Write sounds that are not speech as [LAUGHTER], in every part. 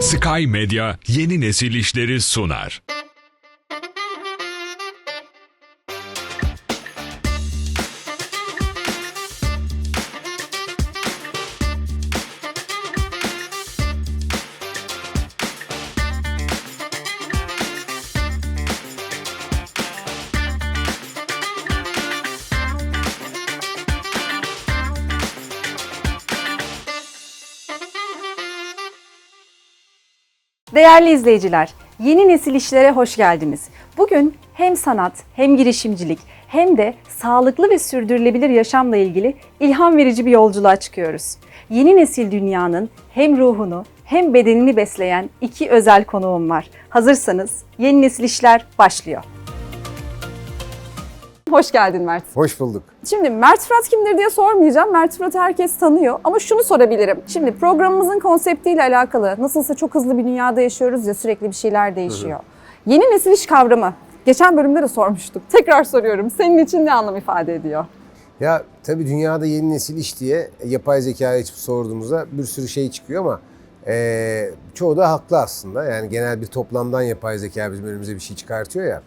Sky Medya yeni nesil işleri sunar. Değerli izleyiciler, yeni nesil işlere hoş geldiniz. Bugün hem sanat, hem girişimcilik, hem de sağlıklı ve sürdürülebilir yaşamla ilgili ilham verici bir yolculuğa çıkıyoruz. Yeni nesil dünyanın hem ruhunu hem bedenini besleyen iki özel konuğum var. Hazırsanız yeni nesil işler başlıyor. Hoş geldin Mert. Hoş bulduk. Şimdi Mert Fırat kimdir diye sormayacağım. Mert Fırat'ı herkes tanıyor ama şunu sorabilirim. Şimdi programımızın konseptiyle alakalı nasılsa çok hızlı bir dünyada yaşıyoruz ya sürekli bir şeyler değişiyor. Yeni nesil iş kavramı. Geçen bölümde de sormuştuk. Tekrar soruyorum. Senin için ne anlam ifade ediyor? Ya tabii dünyada yeni nesil iş diye yapay zekaya açıp sorduğumuzda bir sürü şey çıkıyor ama eee, çoğu da haklı aslında. Yani genel bir toplamdan yapay zeka bizim önümüze bir şey çıkartıyor ya.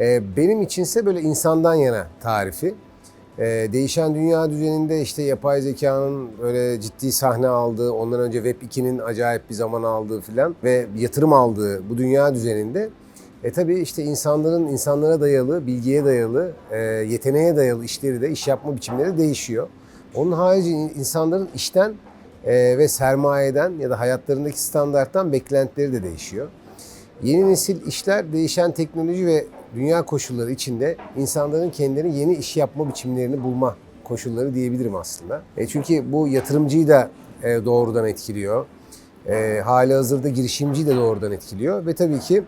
Eee, benim içinse böyle insandan yana tarifi. Eee, değişen dünya düzeninde işte yapay zekanın böyle ciddi sahne aldığı, ondan önce Web 2'nin acayip bir zaman aldığı filan ve yatırım aldığı bu dünya düzeninde e tabii işte insanların insanlara dayalı, bilgiye dayalı, e, yeteneğe dayalı işleri de, iş yapma biçimleri değişiyor. Onun harici insanların işten e, ve sermayeden ya da hayatlarındaki standarttan beklentileri de değişiyor. Yeni nesil işler değişen teknoloji ve dünya koşulları içinde insanların kendilerine yeni iş yapma biçimlerini bulma koşulları diyebilirim aslında. E çünkü bu yatırımcıyı da e, doğrudan etkiliyor. E, hali hazırda girişimciyi de doğrudan etkiliyor ve tabii ki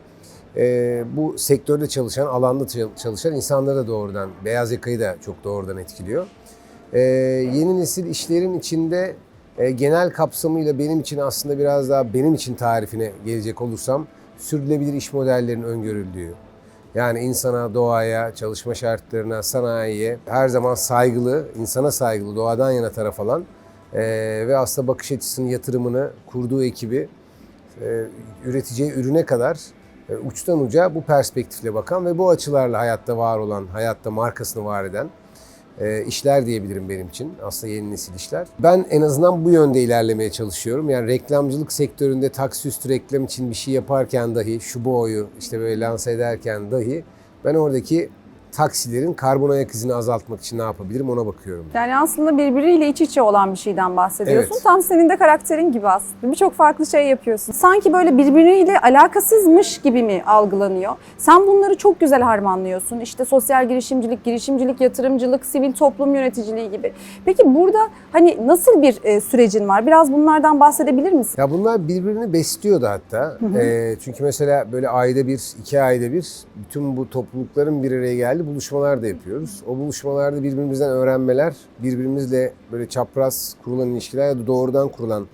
e, bu sektörde çalışan, alanda çal- çalışan insanları da doğrudan, beyaz yakayı da çok doğrudan etkiliyor. E, yeni nesil işlerin içinde e, genel kapsamıyla benim için aslında biraz daha benim için tarifine gelecek olursam sürdürülebilir iş modellerinin öngörüldüğü. Yani insana, doğaya, çalışma şartlarına, sanayiye her zaman saygılı, insana saygılı, doğadan yana taraf alan e, ve aslında bakış açısını, yatırımını kurduğu ekibi e, üreteceği ürüne kadar e, uçtan uca bu perspektifle bakan ve bu açılarla hayatta var olan, hayatta markasını var eden e, işler diyebilirim benim için. Aslında yeni nesil işler. Ben en azından bu yönde ilerlemeye çalışıyorum. Yani reklamcılık sektöründe taksi üstü reklam için bir şey yaparken dahi, şu boyu işte böyle lanse ederken dahi ben oradaki taksilerin karbon ayak izini azaltmak için ne yapabilirim ona bakıyorum. Yani aslında birbiriyle iç içe olan bir şeyden bahsediyorsun. Evet. Tam senin de karakterin gibi aslında. Birçok farklı şey yapıyorsun. Sanki böyle birbiriyle alakasızmış gibi mi algılanıyor? Sen bunları çok güzel harmanlıyorsun. İşte sosyal girişimcilik, girişimcilik, yatırımcılık, sivil toplum yöneticiliği gibi. Peki burada hani nasıl bir e, sürecin var? Biraz bunlardan bahsedebilir misin? Ya bunlar birbirini besliyordu hatta. Ee, çünkü mesela böyle ayda bir, iki ayda bir bütün bu toplulukların bir araya geldi buluşmalar da yapıyoruz. O buluşmalarda birbirimizden öğrenmeler, birbirimizle böyle çapraz kurulan ilişkiler ya da doğrudan kurulan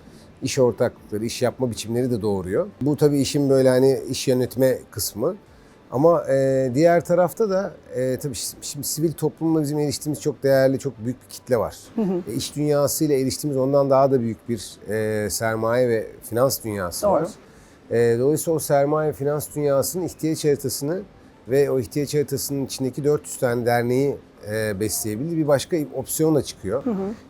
iş ortaklıkları, iş yapma biçimleri de doğuruyor. Bu tabii işin böyle hani iş yönetme kısmı. Ama e, diğer tarafta da e, tabii şi- şimdi sivil toplumla bizim eriştiğimiz çok değerli, çok büyük bir kitle var. E, iş dünyasıyla eriştiğimiz ondan daha da büyük bir e, sermaye ve finans dünyası Doğru. var. E, dolayısıyla o sermaye finans dünyasının ihtiyaç haritasını ve o ihtiyaç haritasının içindeki 400 tane derneği e, besleyebilir bir başka opsiyon da çıkıyor.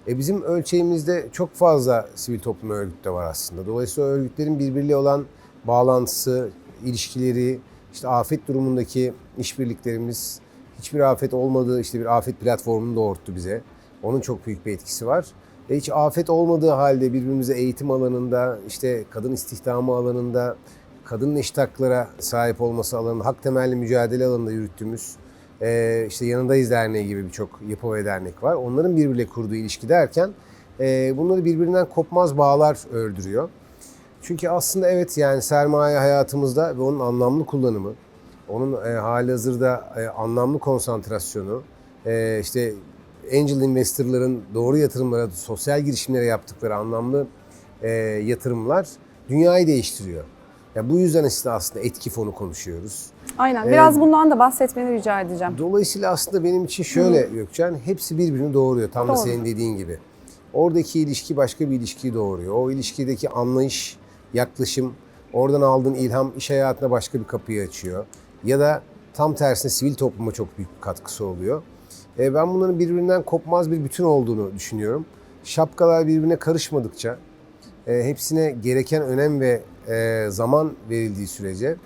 E, bizim ölçeğimizde çok fazla sivil toplum örgütü de var aslında. Dolayısıyla örgütlerin birbiriyle olan bağlantısı, ilişkileri, işte afet durumundaki işbirliklerimiz, hiçbir afet olmadığı işte bir afet platformunu doğurttu bize. Onun çok büyük bir etkisi var. E hiç afet olmadığı halde birbirimize eğitim alanında, işte kadın istihdamı alanında, kadının eşit haklara sahip olması alanında, hak temelli mücadele alanında yürüttüğümüz e, işte Yanındayız Derneği gibi birçok yapı ve dernek var. Onların birbiriyle kurduğu ilişki derken e, bunları birbirinden kopmaz bağlar ördürüyor. Çünkü aslında evet yani sermaye hayatımızda ve onun anlamlı kullanımı, onun e, hali hazırda e, anlamlı konsantrasyonu, işte angel investorların doğru yatırımlara, sosyal girişimlere yaptıkları anlamlı yatırımlar dünyayı değiştiriyor. Ya bu yüzden işte aslında etki fonu konuşuyoruz. Aynen. Biraz bundan da bahsetmeni rica edeceğim. Dolayısıyla aslında benim için şöyle Gökçen, hepsi birbirini doğuruyor. Tam da Doğru. senin dediğin gibi. Oradaki ilişki başka bir ilişkiyi doğuruyor. O ilişkideki anlayış, yaklaşım Oradan aldığın ilham iş hayatına başka bir kapıyı açıyor. Ya da tam tersine sivil topluma çok büyük bir katkısı oluyor. E, ben bunların birbirinden kopmaz bir bütün olduğunu düşünüyorum. Şapkalar birbirine karışmadıkça, e, hepsine gereken önem ve e, zaman verildiği sürece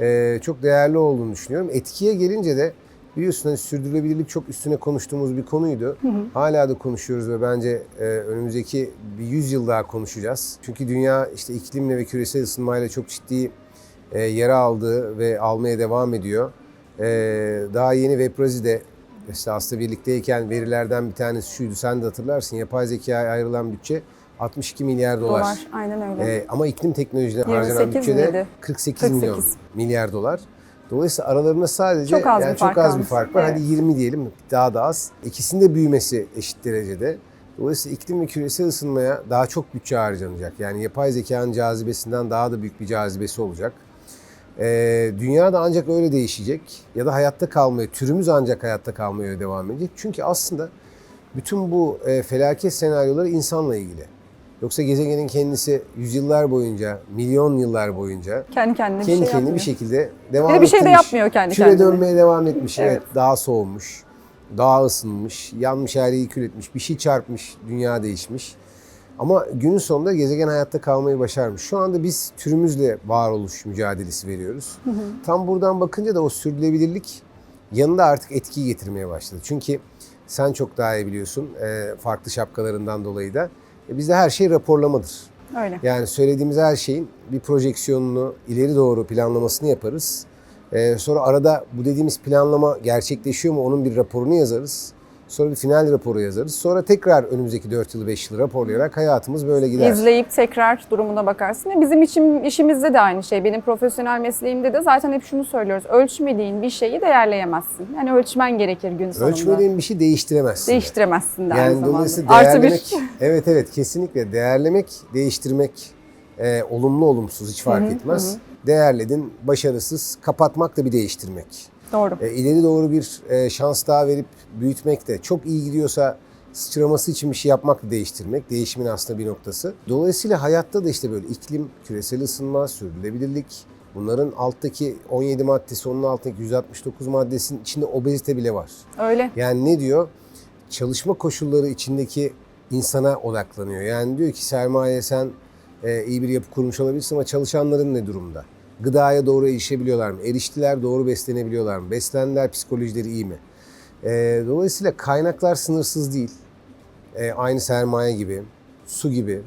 e, çok değerli olduğunu düşünüyorum. Etkiye gelince de biliyorsun hani sürdürülebilirlik çok üstüne konuştuğumuz bir konuydu. Hala da konuşuyoruz ve bence e, önümüzdeki bir 100 yıl daha konuşacağız. Çünkü dünya işte iklimle ve küresel ısınmayla çok ciddi e, yara aldı ve almaya devam ediyor. E, daha yeni Veprazi'de işte aslında birlikteyken verilerden bir tanesi şuydu sen de hatırlarsın yapay zekaya ayrılan bütçe 62 milyar dolar. Dolar. Aynen öyle. Ee, ama iklim teknolojilerine harcanan 28 bütçede miydi? 48, 48. milyon milyar dolar. Dolayısıyla aralarında sadece Çok az yani bir fark çok az bir fark var. Evet. Hadi 20 diyelim daha da az. İkisinin de büyümesi eşit derecede. Dolayısıyla iklim ve küresel ısınmaya daha çok bütçe harcanacak. Yani yapay zekanın cazibesinden daha da büyük bir cazibesi olacak. Ee, dünya da ancak öyle değişecek ya da hayatta kalmaya, türümüz ancak hayatta kalmaya devam edecek. Çünkü aslında bütün bu e, felaket senaryoları insanla ilgili. Yoksa gezegenin kendisi yüzyıllar boyunca, milyon yıllar boyunca Kendi kendine bir kendi şey kendine yapmıyor. bir şekilde devam Bir de bir şey de yapmıyor kendi Küre kendine. dönmeye devam etmiş. Evet. Evet. Daha soğumuş, daha ısınmış, yanmış yeri kül etmiş, bir şey çarpmış, dünya değişmiş. Ama günün sonunda gezegen hayatta kalmayı başarmış. Şu anda biz türümüzle varoluş mücadelesi veriyoruz. Tam buradan bakınca da o sürdürülebilirlik yanında artık etkiyi getirmeye başladı. Çünkü sen çok daha iyi biliyorsun e, farklı şapkalarından dolayı da. E, bizde her şey raporlamadır. Öyle. Yani söylediğimiz her şeyin bir projeksiyonunu, ileri doğru planlamasını yaparız. Ee, sonra arada bu dediğimiz planlama gerçekleşiyor mu onun bir raporunu yazarız. Sonra bir final raporu yazarız. Sonra tekrar önümüzdeki 4 yılı 5 yılı raporlayarak hayatımız böyle gider. İzleyip tekrar durumuna bakarsın. Bizim için işimizde de aynı şey. Benim profesyonel mesleğimde de zaten hep şunu söylüyoruz. Ölçmediğin bir şeyi değerleyemezsin. Yani ölçmen gerekir gün sonunda. Ölçmediğin bir şey değiştiremezsin. de. Değiştiremezsin de aynı Yani zamanda. dolayısıyla Artı değerlemek, bir. [LAUGHS] evet evet kesinlikle değerlemek, değiştirmek e, olumlu olumsuz hiç fark etmez. Değerledin, başarısız, kapatmak da bir değiştirmek. Doğru. E, ileri doğru bir e, şans daha verip büyütmek de çok iyi gidiyorsa sıçraması için bir şey yapmak da değiştirmek. Değişimin aslında bir noktası. Dolayısıyla hayatta da işte böyle iklim, küresel ısınma, sürdürülebilirlik, bunların alttaki 17 maddesi, onun altındaki 169 maddesinin içinde obezite bile var. Öyle. Yani ne diyor? Çalışma koşulları içindeki insana odaklanıyor. Yani diyor ki sermaye sen e, iyi bir yapı kurmuş olabilirsin ama çalışanların ne durumda? Gıdaya doğru erişebiliyorlar mı? Eriştiler doğru beslenebiliyorlar mı? Beslendiler psikolojileri iyi mi? E, dolayısıyla kaynaklar sınırsız değil. E, aynı sermaye gibi, su gibi,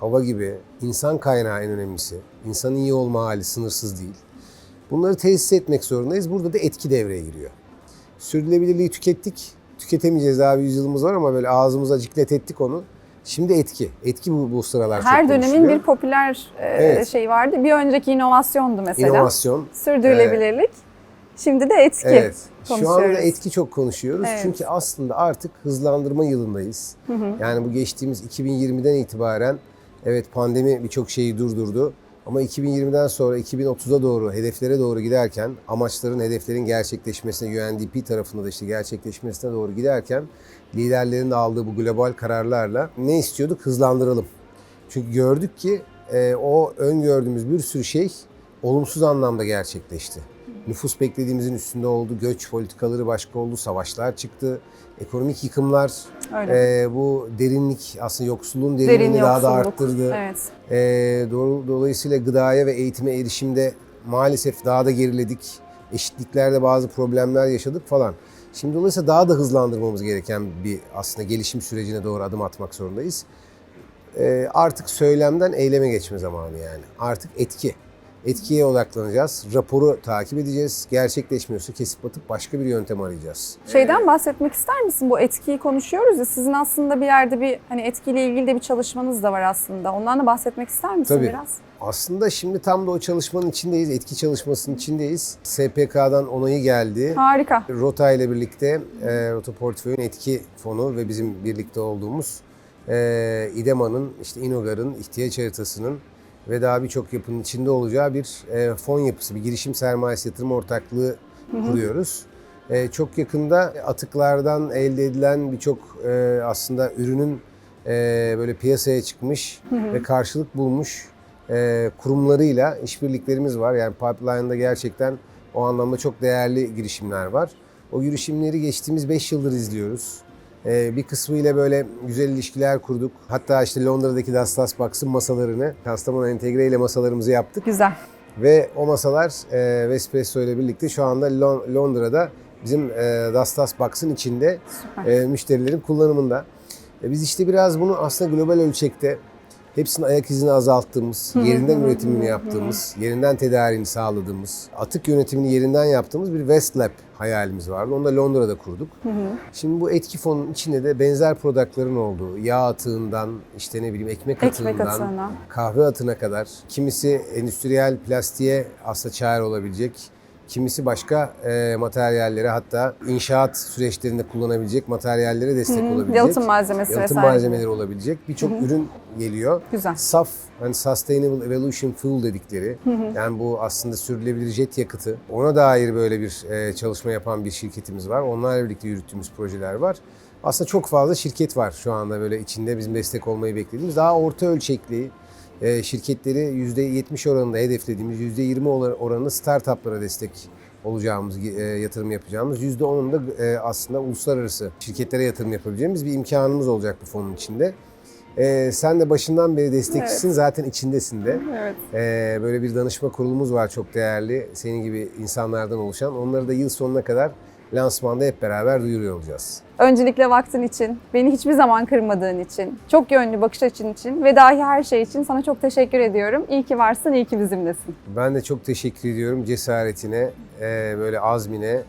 hava gibi, insan kaynağı en önemlisi. İnsanın iyi olma hali sınırsız değil. Bunları tesis etmek zorundayız. Burada da etki devreye giriyor sürdürülebilirliği tükettik. Tüketemeyeceğiz daha bir yüzyılımız var ama böyle ağzımıza ciklet ettik onu. Şimdi etki. Etki bu, bu sıralar Her çok dönemin bir popüler e, Evet. şey vardı. Bir önceki inovasyondu mesela. İnovasyon. Sürdürülebilirlik. Şimdi de etki Evet. Şu anda etki çok konuşuyoruz. Evet. Çünkü aslında artık hızlandırma yılındayız. Yani bu geçtiğimiz 2020'den itibaren evet pandemi birçok şeyi durdurdu. Ama 2020'den sonra 2030'a doğru, hedeflere doğru giderken, amaçların, hedeflerin gerçekleşmesine, UNDP tarafında da işte gerçekleşmesine doğru giderken liderlerin de aldığı bu global kararlarla ne istiyorduk? Hızlandıralım. Çünkü gördük ki e, o öngördüğümüz bir sürü şey olumsuz anlamda gerçekleşti. Nüfus beklediğimizin üstünde oldu, göç politikaları başka oldu, savaşlar çıktı, ekonomik yıkımlar, Öyle. e, bu derinlik aslında yoksulluğun Derin derinliğini daha da arttırdı. Evet. E, doğru, dolayısıyla gıdaya ve eğitime erişimde maalesef daha da geriledik. Eşitliklerde bazı problemler yaşadık falan. Şimdi dolayısıyla daha da hızlandırmamız gereken bir aslında gelişim sürecine doğru adım atmak zorundayız. E, artık söylemden eyleme geçme zamanı yani. Artık etki. Etkiye odaklanacağız. Raporu takip edeceğiz. Gerçekleşmiyorsa kesip atıp başka bir yöntem arayacağız. Şeyden bahsetmek ister misin? Bu etkiyi konuşuyoruz ya sizin aslında bir yerde bir hani etkiyle ilgili de bir çalışmanız da var aslında. Ondan da bahsetmek ister misin Tabii. biraz? Aslında şimdi tam da o çalışmanın içindeyiz, etki çalışmasının içindeyiz. SPK'dan onayı geldi. Harika. Rota ile birlikte e, Rota Portföy'ün etki fonu ve bizim birlikte olduğumuz e, İDEMA'nın, işte İNOGAR'ın, ihtiyaç haritasının ve daha birçok yapının içinde olacağı bir e, fon yapısı, bir girişim sermayesi yatırım ortaklığı kuruyoruz. E, çok yakında atıklardan elde edilen birçok e, aslında ürünün e, böyle piyasaya çıkmış ve karşılık bulmuş e, kurumlarıyla işbirliklerimiz var. Yani pipeline'da gerçekten o anlamda çok değerli girişimler var. O girişimleri geçtiğimiz 5 yıldır izliyoruz. E, bir kısmıyla böyle güzel ilişkiler kurduk. Hatta işte Londra'daki Dastas Box'ın masalarını Kastamonu Entegre ile masalarımızı yaptık. Güzel. Ve o masalar e, Vespresso ile birlikte şu anda Lon- Londra'da bizim e, Dastas Box'ın içinde Süper. e, müşterilerin kullanımında. E, biz işte biraz bunu aslında global ölçekte hepsinin ayak izini azalttığımız, yerinden üretimini yaptığımız, yerinden tedariğini sağladığımız, atık yönetimini yerinden yaptığımız bir West Lab hayalimiz vardı. Onu da Londra'da kurduk. Şimdi bu etki fonunun içinde de benzer productların olduğu, yağ atığından, işte ne bileyim ekmek, Ekmek atığından, atığına. kahve atına kadar, kimisi endüstriyel plastiğe aslında çare olabilecek, kimisi başka e, materyallere hatta inşaat süreçlerinde kullanabilecek materyallere destek olabilecek. Yalıtım malzemesi yalıtım vesaire. malzemeleri olabilecek birçok ürün geliyor. Güzel. Saf, hani Sustainable Evolution Fuel dedikleri, yani bu aslında sürdürülebilir jet yakıtı. Ona dair böyle bir e, çalışma yapan bir şirketimiz var. Onlarla birlikte yürüttüğümüz projeler var. Aslında çok fazla şirket var şu anda böyle içinde bizim destek olmayı beklediğimiz. Daha orta ölçekli şirketleri %70 oranında hedeflediğimiz, %20 oran- oranında startuplara destek olacağımız, e, yatırım yapacağımız, %10'unda e, aslında uluslararası şirketlere yatırım yapabileceğimiz bir imkanımız olacak bu fonun içinde. E, sen de başından beri destekçisin, zaten içindesin de. Evet. E, böyle bir danışma kurulumuz var çok değerli, senin gibi insanlardan oluşan. Onları da yıl sonuna kadar lansmanda hep beraber duyuruyor olacağız. Öncelikle vaktin için, beni hiçbir zaman kırmadığın için, çok yönlü bakış açın için ve dahi her şey için sana çok teşekkür ediyorum. İyi ki varsın, iyi ki bizimlesin. Ben de çok teşekkür ediyorum cesaretine, e, böyle azmine.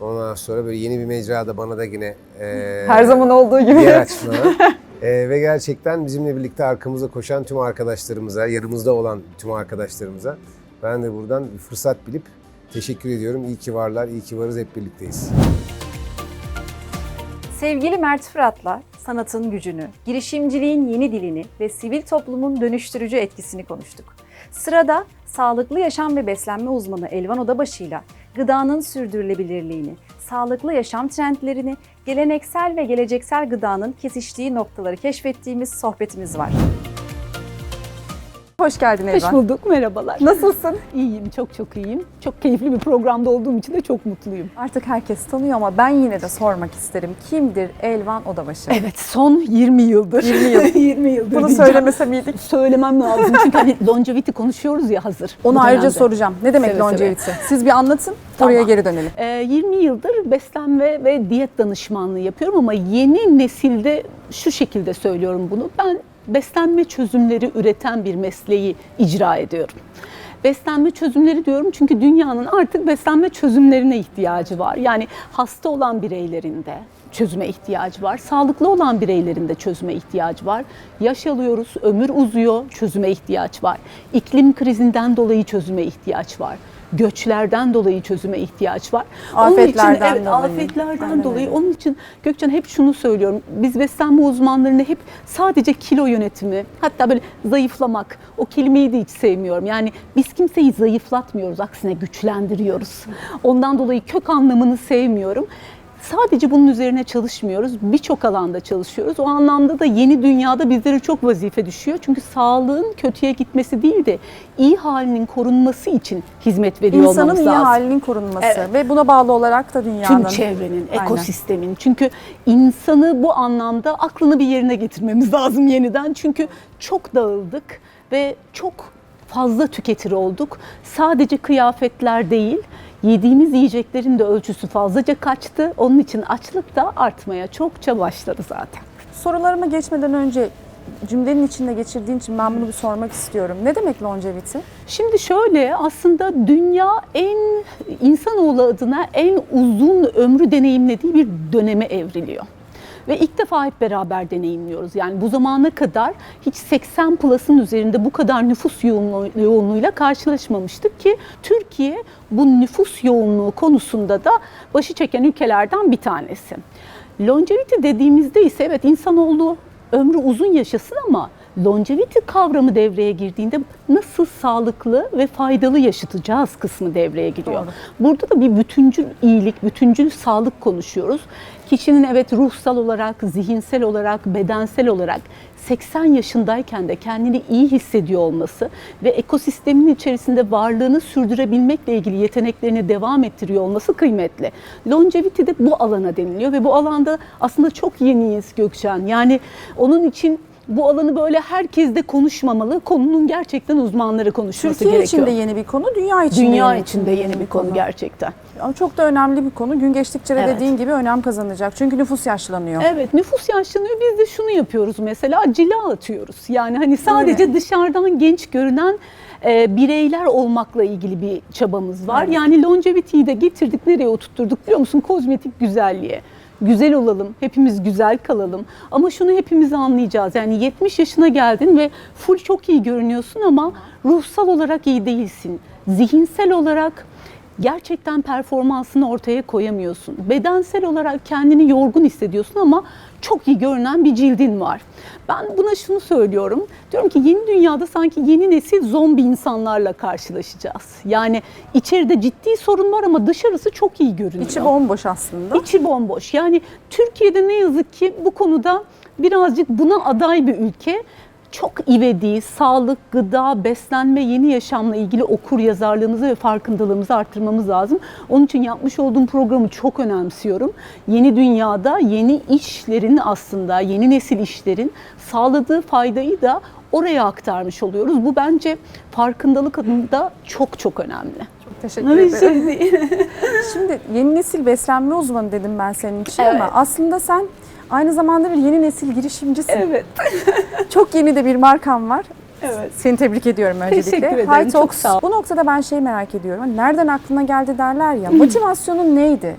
Ondan sonra böyle yeni bir mecrada bana da yine e, Her zaman olduğu gibi. yer açmana. E, ve gerçekten bizimle birlikte arkamıza koşan tüm arkadaşlarımıza, yanımızda olan tüm arkadaşlarımıza ben de buradan bir fırsat bilip teşekkür ediyorum. İyi ki varlar, iyi ki varız, hep birlikteyiz. Sevgili Mert Fırat'la sanatın gücünü, girişimciliğin yeni dilini ve sivil toplumun dönüştürücü etkisini konuştuk. Sırada sağlıklı yaşam ve beslenme uzmanı Elvan Odabaşı'yla gıdanın sürdürülebilirliğini, sağlıklı yaşam trendlerini, geleneksel ve geleceksel gıdanın kesiştiği noktaları keşfettiğimiz sohbetimiz var. Hoş geldin Hoş Elvan. bulduk, merhabalar. Nasılsın? İyiyim, çok çok iyiyim. Çok keyifli bir programda olduğum için de çok mutluyum. Artık herkes tanıyor ama ben yine de sormak isterim. Kimdir Elvan Odabaşı? Evet, son 20 yıldır. 20 yıl. [LAUGHS] 20 yıldır Bunu söylemese miydik? Söylemem lazım [LAUGHS] çünkü hani longevity konuşuyoruz ya hazır. Onu ayrıca dönemde. soracağım. Ne demek Seve seve. longevity? Siz bir anlatın, Tamam. oraya geri dönelim. Ee, 20 yıldır beslenme ve diyet danışmanlığı yapıyorum ama yeni nesilde şu şekilde söylüyorum bunu. Ben beslenme çözümleri üreten bir mesleği icra ediyorum. Beslenme çözümleri diyorum çünkü dünyanın artık beslenme çözümlerine ihtiyacı var. Yani hasta olan bireylerin de çözüme ihtiyacı var. Sağlıklı olan bireylerin de çözüme ihtiyacı var. Yaş alıyoruz, ömür uzuyor, çözüme ihtiyaç var. İklim krizinden dolayı çözüme ihtiyaç var. Göçlerden dolayı çözüme ihtiyaç var. Afetlerden evet, dolayı. afetlerden Aynen dolayı. Onun için Gökçen hep şunu söylüyorum. Biz beslenme uzmanlarını hep sadece kilo yönetimi, hatta böyle zayıflamak, o kelimeyi de hiç sevmiyorum. Yani biz kimseyi zayıflatmıyoruz, aksine güçlendiriyoruz. Ondan dolayı kök anlamını sevmiyorum. Sadece bunun üzerine çalışmıyoruz. Birçok alanda çalışıyoruz. O anlamda da yeni dünyada bizlere çok vazife düşüyor. Çünkü sağlığın kötüye gitmesi değil de iyi halinin korunması için hizmet veriyor İnsanın olmamız iyi lazım. halinin korunması Evet. ve buna bağlı olarak da dünyanın. Tüm çevrenin, Aynen. ekosistemin. Çünkü insanı bu anlamda aklını bir yerine getirmemiz [LAUGHS] lazım yeniden. Çünkü çok dağıldık ve çok fazla tüketir olduk. Sadece kıyafetler değil, yediğimiz yiyeceklerin de ölçüsü fazlaca kaçtı. Onun için açlık da artmaya çokça başladı zaten. Sorularıma geçmeden önce cümlenin içinde geçirdiğin için ben bunu bir sormak istiyorum. Ne demek longevity? Şimdi şöyle aslında dünya en insanoğlu adına en uzun ömrü deneyimlediği bir döneme evriliyor. Ve ilk defa hep beraber deneyimliyoruz. Yani bu zamana kadar hiç 80 plus'ın üzerinde bu kadar nüfus yoğunluğu, yoğunluğuyla karşılaşmamıştık ki Türkiye bu nüfus yoğunluğu konusunda da başı çeken ülkelerden bir tanesi. Longevity dediğimizde ise evet insanoğlu ömrü uzun yaşasın ama longevity kavramı devreye girdiğinde nasıl sağlıklı ve faydalı yaşatacağız kısmı devreye giriyor. Doğru. Burada da bir bütüncül iyilik, bütüncül sağlık konuşuyoruz. Ki kişinin evet ruhsal olarak, zihinsel olarak, bedensel olarak 80 yaşındayken de kendini iyi hissediyor olması ve ekosistemin içerisinde varlığını sürdürebilmekle ilgili yeteneklerini devam ettiriyor olması kıymetli. Longevity de bu alana deniliyor ve bu alanda aslında çok yeniyiz Gökçen. Yani onun için bu alanı böyle herkes de konuşmamalı. Konunun gerçekten uzmanları konuşması Türkiye gerekiyor. için de yeni bir konu, dünya için de Dünya yeni için de yeni bir konu gerçekten. Ama çok da önemli bir konu. Gün geçtikçe de Evet. dediğin gibi önem kazanacak. Çünkü nüfus yaşlanıyor. Evet nüfus yaşlanıyor biz de şunu yapıyoruz mesela cila atıyoruz. Yani hani sadece dışarıdan genç görünen e, bireyler olmakla ilgili bir çabamız var. Evet. Yani longevity'yi de getirdik nereye oturtturduk biliyor musun? Kozmetik güzelliğe. Güzel olalım, hepimiz güzel kalalım. Ama şunu hepimiz anlayacağız. Yani 70 yaşına geldin ve full çok iyi görünüyorsun ama ruhsal olarak iyi değilsin. Zihinsel olarak gerçekten performansını ortaya koyamıyorsun. Bedensel olarak kendini yorgun hissediyorsun ama çok iyi görünen bir cildin var. Ben buna şunu söylüyorum. Diyorum ki yeni dünyada sanki yeni nesil zombi insanlarla karşılaşacağız. Yani içeride ciddi sorun var ama dışarısı çok iyi görünüyor. İçi bomboş aslında. İçi bomboş. Yani Türkiye'de ne yazık ki bu konuda birazcık buna aday bir ülke. Çok ivedi, sağlık, gıda, beslenme, yeni yaşamla ilgili okur yazarlığımızı ve farkındalığımızı arttırmamız lazım. Onun için yapmış olduğum programı çok önemsiyorum. Yeni dünyada yeni işlerin aslında, yeni nesil işlerin sağladığı faydayı da oraya aktarmış oluyoruz. Bu bence farkındalık adında çok çok önemli. Çok teşekkür ederim. şey. [LAUGHS] Şimdi yeni nesil beslenme uzmanı dedim ben senin için Evet. ama aslında sen aynı zamanda bir yeni nesil girişimcisin. evet. [LAUGHS] Çok yeni de bir markan var. Evet. Seni tebrik ediyorum öncelikle. Teşekkür ederim, High çok Talks. sağ ol. Bu noktada ben şey merak ediyorum. Hani Nereden aklına geldi derler ya. Motivasyonun neydi?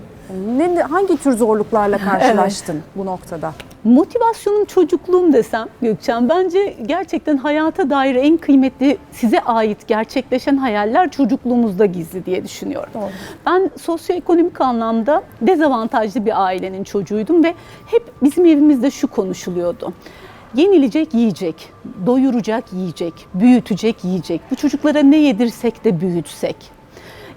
Ne, hangi tür zorluklarla [LAUGHS] karşılaştın bu noktada? Motivasyonum çocukluğum desem Gökçen bence gerçekten hayata dair en kıymetli size ait gerçekleşen hayaller çocukluğumuzda gizli diye düşünüyorum. Doğru. Ben sosyoekonomik anlamda dezavantajlı bir ailenin çocuğuydum ve hep bizim evimizde şu konuşuluyordu. Yenilecek yiyecek, doyuracak yiyecek, büyütecek yiyecek. Bu çocuklara ne yedirsek de büyütsek.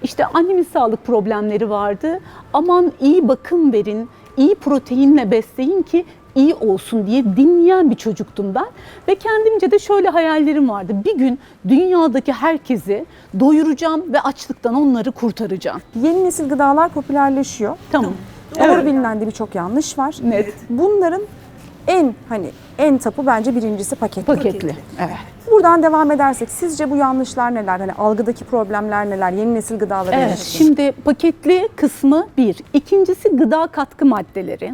İşte annemin sağlık problemleri vardı. Aman iyi bakım verin, iyi proteinle besleyin ki iyi olsun diye dinleyen bir çocuktum ben. Ve kendimce de şöyle hayallerim vardı. Bir gün dünyadaki herkesi doyuracağım ve açlıktan onları kurtaracağım. Yeni nesil gıdalar popülerleşiyor. Tamam. Doğru Evet. bilinen de birçok yanlış var. Net. Bunların en hani en tapu bence birincisi paketli. Paketli. Evet. Buradan devam edersek sizce bu yanlışlar neler? Hani algıdaki problemler neler? Yeni nesil gıdalara Evet, şimdi paketli kısmı bir. İkincisi gıda katkı maddeleri.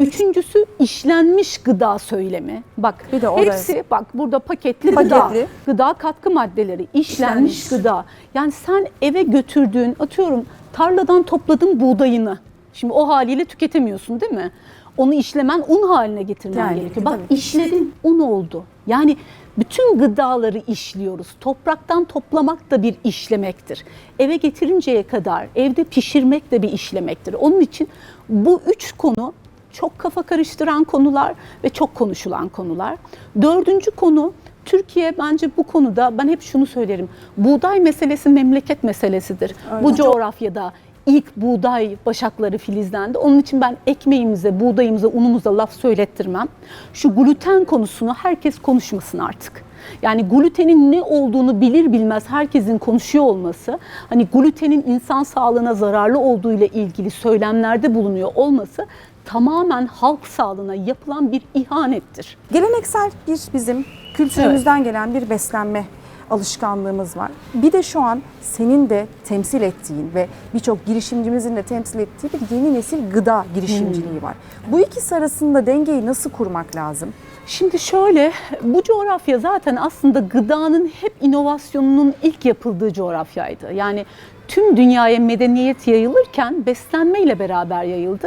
Üçüncüsü işlenmiş gıda söylemi. Bak Bir de o da- hepsi bak burada paketli, Paketli. gıda. Gıda katkı maddeleri, işlenmiş, İşlenmiş. gıda. Yani sen eve götürdüğün atıyorum tarladan topladığın buğdayını. Şimdi o haliyle tüketemiyorsun değil mi? Onu işlemen un haline getirmen Yani, gerekiyor. Bak tabii. işledin un oldu. Yani bütün gıdaları işliyoruz. Topraktan toplamak da bir işlemektir. Eve getirinceye kadar evde pişirmek de bir işlemektir. Onun için bu üç konu çok kafa karıştıran konular ve çok konuşulan konular. Dördüncü konu Türkiye bence bu konuda ben hep şunu söylerim. Buğday meselesi memleket meselesidir. Bu coğrafyada ilk buğday başakları filizlendi. Onun için ben ekmeğimize, buğdayımıza, unumuza laf söylettirmem. Şu gluten konusunu herkes konuşmasın artık. Yani glutenin ne olduğunu bilir bilmez herkesin konuşuyor olması, hani glutenin insan sağlığına zararlı olduğu ile ilgili söylemlerde bulunuyor olması tamamen halk sağlığına yapılan bir ihanettir. Geleneksel bir bizim kültürümüzden gelen bir beslenme alışkanlığımız var. Bir de şu an senin de temsil ettiğin ve birçok girişimcimizin de temsil ettiği bir yeni nesil gıda girişimciliği var. Bu ikisi arasında dengeyi nasıl kurmak lazım? Şimdi şöyle, bu coğrafya zaten aslında gıdanın hep inovasyonunun ilk yapıldığı coğrafyaydı. Yani tüm dünyaya medeniyet yayılırken beslenme ile beraber yayıldı.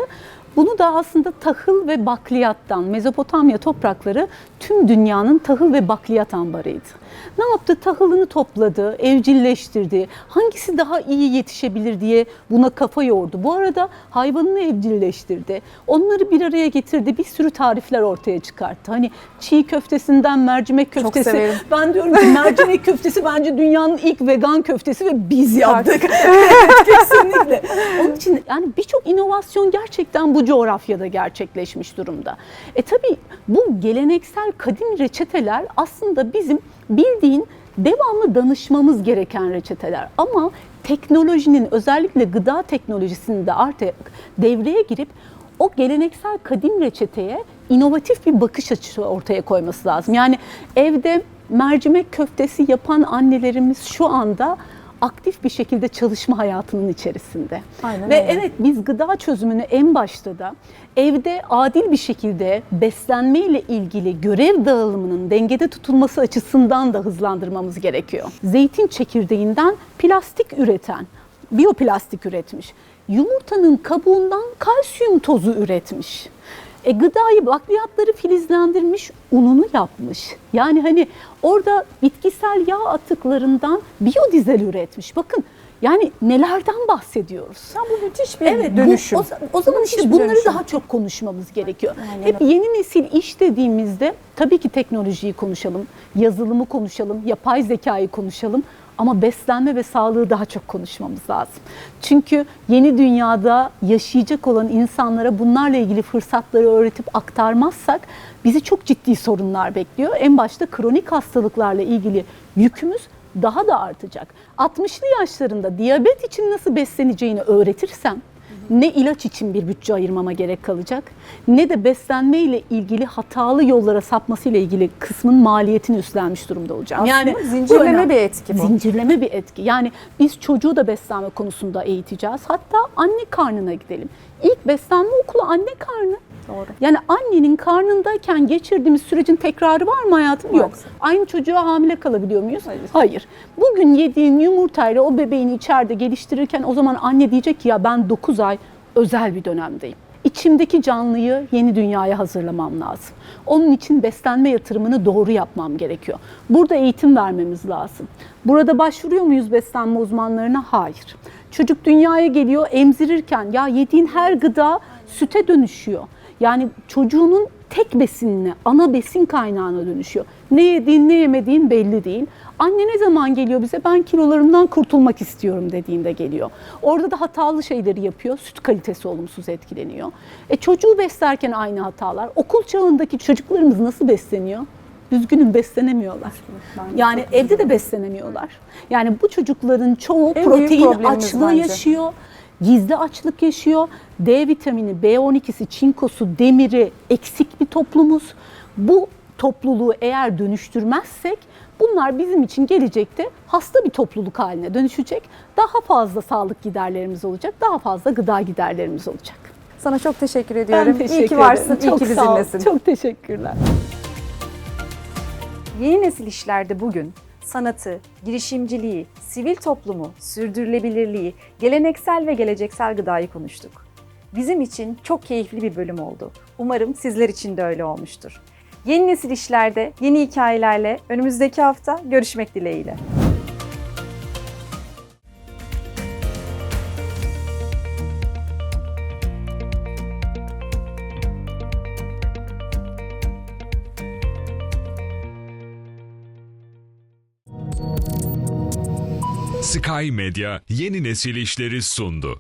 Bunu da aslında tahıl ve bakliyattan, Mezopotamya toprakları tüm dünyanın tahıl ve bakliyat ambarıydı. Ne yaptı? Tahılını topladı, evcilleştirdi. Hangisi daha iyi yetişebilir diye buna kafa yordu. Bu arada hayvanını evcilleştirdi. Onları bir araya getirdi. Bir sürü tarifler ortaya çıkarttı. Hani çiğ köftesinden mercimek Çok köftesi. severim. Ben diyorum ki mercimek köftesi bence dünyanın ilk vegan köftesi ve biz yaptık. [LAUGHS] Kesinlikle. Onun için yani birçok inovasyon gerçekten bu bu coğrafyada gerçekleşmiş durumda. E tabii bu geleneksel kadim reçeteler aslında bizim bildiğin devamlı danışmamız gereken reçeteler ama teknolojinin özellikle gıda teknolojisinin de artık devreye girip o geleneksel kadim reçeteye inovatif bir bakış açısı ortaya koyması lazım. Yani evde mercimek köftesi yapan annelerimiz şu anda aktif bir şekilde çalışma hayatının içerisinde. Aynen Ve öyle. evet biz gıda çözümünü en başta da evde adil bir şekilde beslenme ile ilgili görev dağılımının dengede tutulması açısından da hızlandırmamız gerekiyor. Zeytin çekirdeğinden plastik üreten, biyoplastik üretmiş. Yumurtanın kabuğundan kalsiyum tozu üretmiş. E, gıdayı bakliyatları filizlendirmiş, ununu yapmış. Yani hani orada bitkisel yağ atıklarından biyodizel üretmiş. Bakın yani nelerden bahsediyoruz? Ya bu müthiş bir Evet, bu- dönüşüm. o, o zaman Müthiş işte bunları dönüşüm. daha çok konuşmamız gerekiyor. Aynen Hep yeni nesil iş dediğimizde tabii ki teknolojiyi konuşalım, yazılımı konuşalım, yapay zekayı konuşalım ama beslenme ve sağlığı daha çok konuşmamız lazım. Çünkü yeni dünyada yaşayacak olan insanlara bunlarla ilgili fırsatları öğretip aktarmazsak bizi çok ciddi sorunlar bekliyor. En başta kronik hastalıklarla ilgili yükümüz daha da artacak. 60'lı yaşlarında diyabet için nasıl besleneceğini öğretirsem ne ilaç için bir bütçe ayırmama gerek kalacak ne de beslenme ile ilgili hatalı yollara sapması ile ilgili kısmın maliyetini üstlenmiş durumda olacağım. Aslında bu zincirleme bir etki bu. Zincirleme bir etki. Yani biz çocuğu da beslenme konusunda eğiteceğiz. Hatta anne karnına gidelim. İlk beslenme okulu anne karnı. Doğru. Yani annenin karnındayken geçirdiğimiz sürecin tekrarı var mı hayatım? Yok. Maalesef. Aynı çocuğa hamile kalabiliyor muyuz? Hayır. Hayır. Bugün yediğin yumurtayla o bebeğini içeride geliştirirken o zaman anne diyecek ki ya ben 9 ay özel bir dönemdeyim. İçimdeki canlıyı yeni dünyaya hazırlamam lazım. Onun için beslenme yatırımını doğru yapmam gerekiyor. Burada eğitim vermemiz lazım. Burada başvuruyor muyuz beslenme uzmanlarına? Hayır. Çocuk dünyaya geliyor emzirirken ya yediğin her gıda süte dönüşüyor. Yani çocuğunun tek besinine, ana besin kaynağına dönüşüyor. Ne yediğin ne yemediğin belli değil. Anne ne zaman geliyor bize ben kilolarımdan kurtulmak istiyorum dediğinde geliyor. Orada da hatalı şeyleri yapıyor. Süt kalitesi olumsuz etkileniyor. E çocuğu beslerken aynı hatalar. Okul çağındaki çocuklarımız nasıl besleniyor? Düzgünün beslenemiyorlar. Yani evde de beslenemiyorlar. Yani bu çocukların çoğu En protein açlığı bence. yaşıyor gizli açlık yaşıyor. D vitamini, B12'si, çinkosu, demiri eksik bir toplumuz. Bu topluluğu eğer dönüştürmezsek bunlar bizim için gelecekte hasta bir topluluk haline dönüşecek. Daha fazla sağlık giderlerimiz olacak, daha fazla gıda giderlerimiz olacak. Sana çok teşekkür ediyorum. Ben iyi teşekkür ki varsın, ederim. iyi Çok ki sağ ol. bizimlesin. Çok teşekkürler. Yeni nesil işlerde bugün sanatı, girişimciliği, sivil toplumu, sürdürülebilirliği, geleneksel ve geleceksel gıdayı konuştuk. Bizim için çok keyifli bir bölüm oldu. Umarım sizler için de öyle olmuştur. Yeni nesil işlerde yeni hikayelerle önümüzdeki hafta görüşmek dileğiyle. Sky Medya yeni nesil işleri sundu.